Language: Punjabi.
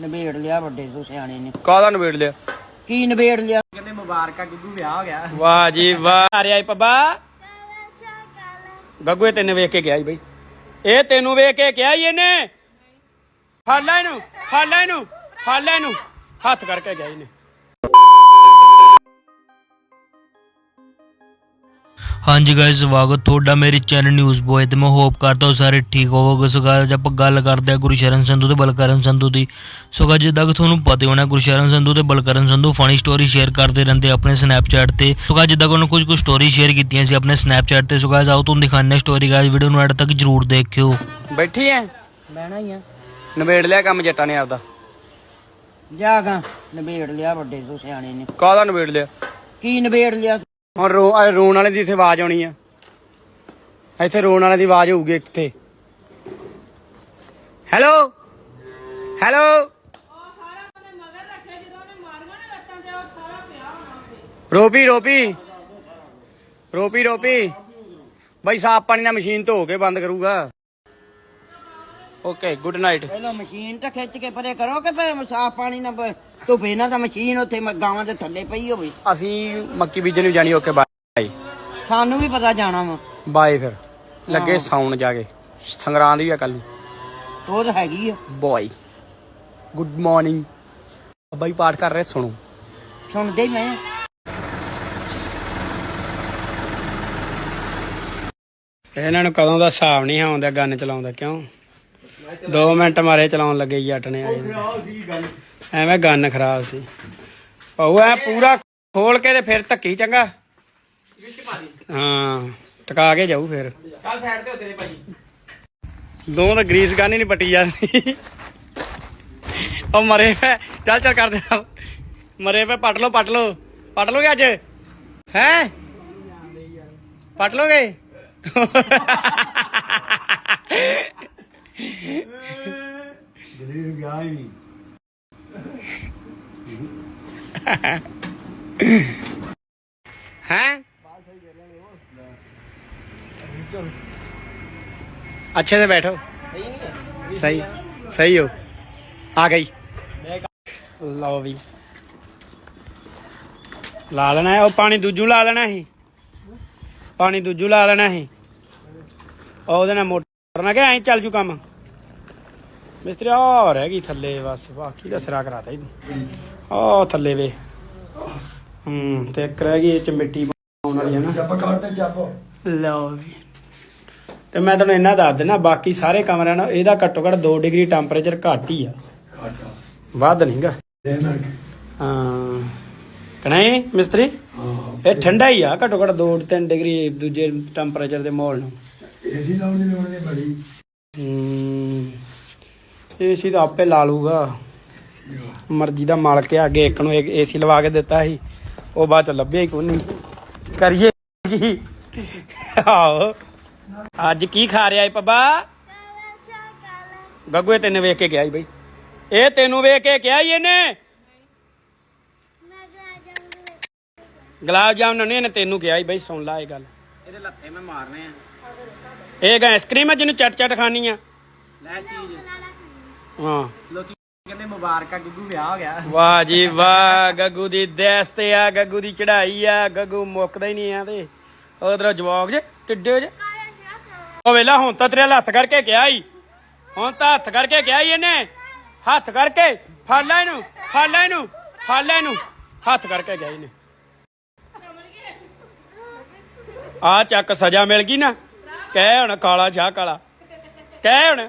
ਨਿਬੇੜ ਲਿਆ ਵੱਡੇ ਤੋਂ ਸਿਆਣੇ ਨੇ। ਕਾਹਦਾ ਨਵੇੜ ਲਿਆ? ਕੀ ਨਿਬੇੜ ਲਿਆ? ਕਹਿੰਦੇ ਮੁਬਾਰਕਾਂ ਗੁੱਗੂ ਵਿਆਹ ਹੋ ਗਿਆ। ਵਾਹ ਜੀ ਵਾਹ। ਆ ਰਿਹਾ ਈ ਪੱਬਾ। ਗੱਗੂ ਇਹ ਤੈਨੂੰ ਵੇਖ ਕੇ ਗਿਆ ਈ ਬਈ। ਇਹ ਤੈਨੂੰ ਵੇਖ ਕੇ ਗਿਆ ਈ ਇਹਨੇ। ਫੜ ਲੈ ਇਹਨੂੰ ਫੜ ਲੈ ਇਹਨੂੰ ਫੜ ਲੈ ਇਹਨੂੰ। ਹੱਥ ਕਰਕੇ ਗਿਆ ਇਹਨੇ। ਹਾਂਜੀ ਗਾਇਸ ਸਵਾਗਤ ਤੁਹਾਡਾ ਮੇਰੇ ਚੈਨਲ ਨਿਊਜ਼ ਬੋਏ ਤੇ। ਮੈਂ ਹੋਪ ਕਰਦਾ ਹਾਂ ਸਾਰੇ ਠੀਕ ਹੋਵੋਗੇ। ਸੋ guys, ਆਪਾਂ ਗੱਲ ਕਰਦੇ ਹਾਂ ਗੁਰਸ਼ਰਨ ਸੰਧੂ ਤੇ ਬਲਕਰਨ ਸੰਧੂ ਦੀ। ਸੋ guys, ਜਿੱਦਾਂ ਕਿ ਤੁਹਾਨੂੰ ਪਤਾ ਹੋਣਾ ਗੁਰਸ਼ਰਨ ਸੰਧੂ ਤੇ Balkaran Sandhu funny story share ਕਰਦੇ ਰਹਿੰਦੇ ਆਪਣੇ ਸਨੈਪਚੈਟ ਤੇ। ਸੋ guys, ਜਿੱਦਾਂ ਕਿ ਉਹਨਾਂ ਕੁਝ ਕੁ ਸਟੋਰੀ ਸ਼ੇਅਰ ਕੀਤੀਆਂ ਸੀ ਆਪਣੇ ਸਨੈਪਚੈਟ ਤੇ। ਸੋ guys, ਆਓ ਤੁਹਾਨੂੰ ਦਿਖਾਉਂਦੇ ਸਟੋਰੀ ਗਾਇਸ ਵੀਡੀਓ ਨੂੰ ਐਡ ਤੱਕ ਜਰੂਰ ਦੇਖਿਓ। ਬੈਠੀ ਐ? ਬਹਿਣਾ ਹੀ ਆ। ਨਵੇੜ ਲਿਆ ਕੰਮ ਜੱਟਾਂ ਨੇ ਆਪਦਾ। ਜਾਗਾ ਨਿਬੇੜ ਲਿਆ ਵੱਡੇ ਤੋਂ ਸਿਆਣੇ ਨੇ। ਕਾਹਦਾ ਨਵੇੜ ਲਿਆ? ਕੀ ਨਿਬੇੜ ਲਿਆ? ਹੁਣ ਰੋ ਆ ਰੋਣ ਵਾਲੇ ਦੀ ਇੱਥੇ ਆਵਾਜ਼ ਆਉਣੀ ਆ। ਇੱਥੇ ਰੋਣ ਵਾਲੇ ਦੀ ਆਵਾਜ਼ ਹੋਊਗੀ ਇੱਥੇ। ਹੈਲੋ? ਹੈਲੋ? ਰੋਪੀ ਰੋਪੀ। ਰੋਪੀ ਰੋਪੀ। ਬਈ ਸਾਫ਼ ਪਾਣੀ ਨਾਲ ਮਸ਼ੀਨ ਧੋ ਕੇ ਬੰਦ ਕਰੂਗਾ। ਓਕੇ ਗੁੱਡ ਨਾਈਟ ਪਹਿਲਾਂ ਮਸ਼ੀਨ ਤਾਂ ਖਿੱਚ ਕੇ ਪਰੇ ਕਰੋ ਕਿ ਫਿਰ ਸਾਫ਼ ਪਾਣੀ ਪ- ਧੁੱਪੇ ਨਾਲ ਤਾਂ ਮਸ਼ੀਨ ਉੱਥੇ ਮ- ਗਾਵਾਂ ਦੇ ਥੱਲੇ ਪਈ ਹੋਵੇ। ਅਸੀਂ ਮੱਕੀ ਬੀਜਣ ਵੀ ਜਾਣੀ ਓਕੇ ਬਾਏ ਸਾਨੂੰ ਵੀ ਪਤਾ ਜਾਣਾ ਵਾ। ਬਾਏ ਫਿਰ। ਲੱਗੇ ਸੌਣ ਜਾ ਕੇ। ਸੰਗਰਾਂ ਦੀ ਆ ਕੱਲ ਨੂੰ। ਉਹ ਤਾਂ ਹੈਗੀ ਆ। ਬॉय ਗੁੱਡ ਮਾਰਨਿੰਗ ਬਾਈ ਪਾਠ ਕਰ ਰਹੇ ਸੁਣੋ। ਸੁਣਦੇ ਹੀ ਮੈਂ ਇਹਨਾਂ ਨੂੰ ਕਦੋਂ ਦਾ ਹਿਸਾਬ ਨਹੀਂ ਆਉਂਦਾ ਗਨ ਚਲਾਉਂਦਾ ਕਿਉਂ? 2 ਮਿੰਟ ਮਾਰੇ ਚਲਾਉਣ ਲੱਗੇ ਜੱਟ ਨੇ ਆਏ। ਨੇ। ਐਵੇਂ ਗਨ ਖਰਾਬ ਸੀ। ਪਾਉ ਐ ਪੂਰਾ ਖੋਲ ਕੇ ਤੇ ਫਿਰ ਧੱਕੀ ਚੰਗਾ? ਹਾਂ ਟਕਾ ਕੇ ਜਾਊ ਫਿਰ। ਚੱਲ ਸਾਈਡ ਤੇ ਉਤਰੇ ਭਾਈ। ਦੋ ਤਾਂ ਗਰੀਸ ਗਨ ਨਹੀਂ ਪੱਟੀ ਜਾਂਦੀ। ਉਹ ਮਰੇ ਪੈ ਚੱਲ ਚੱਲ ਕਰਦੇ ਮਰੇ ਪੈ ਪੱਟ ਲੋ ਪੱਟ ਲੋ ਪੱਟ ਲੋਗੇ ਅੱਜ? ਹੈ? ਪੱਟ ਲੋਗੇ? हैं अच्छे से बैठो सही सही हो आ गई लो भी ਲਾ ਲੈਣਾ ਹੈ ਉਹ ਪਾਣੀ ਦੂਜੂ ਲਾ ਲੈਣਾ ਸੀ ਪਾਣੀ ਦੂਜੂ ਲਾ ਲੈਣਾ ਸੀ ਉਹ ਉਹਦੇ ਨਾਲ ਮੋਟਰ ਨਾਲ ਕਿ ਐਂ ਚੱਲ ਜੂ ਕੰਮ ਮਿਸਤਰੀ ਆ ਰਹਿ ਗਈ ਥੱਲੇ ਬਸ ਬਾਕੀ ਦਾ ਸਿਰਾ ਕਰਾਤਾ ਹੀ ਆ ਥੱਲੇ ਵੇ। ਹੂੰ ਤੇ ਇੱਕ ਰਹਿ ਗਈ ਇਹ ਚ ਮਿੱਟੀ ਪਾਉਣ ਵਾਲੀ ਹੈ ਨਾ। ਚੱਪ ਕੱਢ ਤੇ ਲਓ ਵੀ ਤੇ ਮੈਂ ਤੁਹਾਨੂੰ ਇੰਨਾ ਦੱਸ ਦਿੰਦਾ ਬਾਕੀ ਸਾਰੇ ਕਮਰਿਆਂ ਨਾਲ ਇਹਦਾ ਘੱਟੋ ਘੱਟ 2 ਡਿਗਰੀ ਟੈਂਪਰੇਚਰ ਘੱਟ ਹੀ ਆ। ਵੱਧ ਨਹੀਂਗਾ ਹਾਂ। ਕਣਾਈ ਮਿਸਤਰੀ? ਇਹ ਠੰਡਾ ਹੀ ਆ ਘੱਟੋ ਘੱਟ 2-3 ਡਿਗਰੀ ਦੂਜੇ ਟੈਂਪਰੇਚਰ ਦੇ ਮਾਹੌਲ ਨੂੰ। ਏਸੀ ਲਾਉਣ ਦੀ ਲੋੜ ਨਹੀਂ ਬੜੀ। ਹੂੰ। ਏਸੀ ਤਾਂ ਆਪੇ ਲਾ ਲੂਗਾ। ਮਰਜ਼ੀ ਦਾ ਮਾਲਕ ਆ ਅੱਗੇ ਇੱਕ ਨੂੰ ਏਸੀ ਲਵਾ ਕੇ ਦਿੱਤਾ ਸੀ। ਉਹ ਬਾਅਦ ਚ ਲੱਭਿਆ ਹੀ ਕੋਈ ਨਹੀਂ। ਕਰੀਏ ਕੀ? ਆਓ ਅੱਜ ਕੀ ਖਾ ਰਿਹਾ ਏ ਪੱਬਾ? ਗੱਗੂ ਇਹ ਤੈਨੂੰ ਵੇਖ ਕੇ ਗਿਆ ਈ ਬਈ। ਇਹ ਤੈਨੂੰ ਵੇਖ ਕੇ ਗਿਆ ਈ ਇਹਨੇ? ਗੁਲਾਬ ਜਾਮਨ ਨਹੀਂ ਇਹਨੇ ਤੈਨੂੰ ਕਿਹਾ ਈ ਬਈ ਸੁਣ ਲੈ ਇਹ ਗੱਲ। ਇਹਦੇ ਲੱਤੇ ਮੈਂ ਮਾਰਨੇ ਆ। ਇਹ ਗਾ ਆਈਸਕ੍ਰੀਮ ਜਿਹਨੂੰ ਚੱਟ ਚੱਟ ਖਾਣੀ ਆ। ਲੈ ਚੀਜ਼। ਹਾਂ। ਲੋਕੀ ਕਹਿੰਦੇ ਮੁਬਾਰਕਾਂ ਗੁੱਗੂ ਵਿਆਹ ਹੋ ਗਿਆ। ਵਾਹ ਜੀ ਵਾਹ ਗੱਗੂ ਦੀ ਦੇਸ ਤੇ ਆ ਗੱਗੂ ਦੀ ਚੜਾਈ ਆ ਗੱਗੂ ਮੁੱਕਦਾ ਹੀ ਨਹੀਂ ਆ ਤੇ। ਉਧਰ ਜਵਾਕ ਜੇ ਟਿੱਡੇ ਜੇ। ਉਹ ਵੇਲਾ ਹੁਣ ਤਾਂ ਤੇਰੇ ਹੱਥ ਕਰਕੇ ਕਿਹਾ ਹੀ ਹੁਣ ਤਾਂ ਹੱਥ ਕਰਕੇ ਕਿਹਾ ਹੀ ਇਹਨੇ। ਹੱਥ ਕਰਕੇ ਫੜ ਲੈ ਇਹਨੂੰ ਫੜ ਲੈ ਇਹਨੂੰ ਫੜ ਲੈ ਇਹਨੂੰ। ਹੱਥ ਕਰਕੇ ਗਿਆ ਇਹਨੇ। ਆ ਚੱਕ ਸਜ਼ਾ ਮਿਲ ਗਈ ਨਾ। ਕਹਿ ਹੁਣ ਕਾਲਾ ਚਾਹ ਕਾਲਾ। ਕਹਿ ਹੁਣ।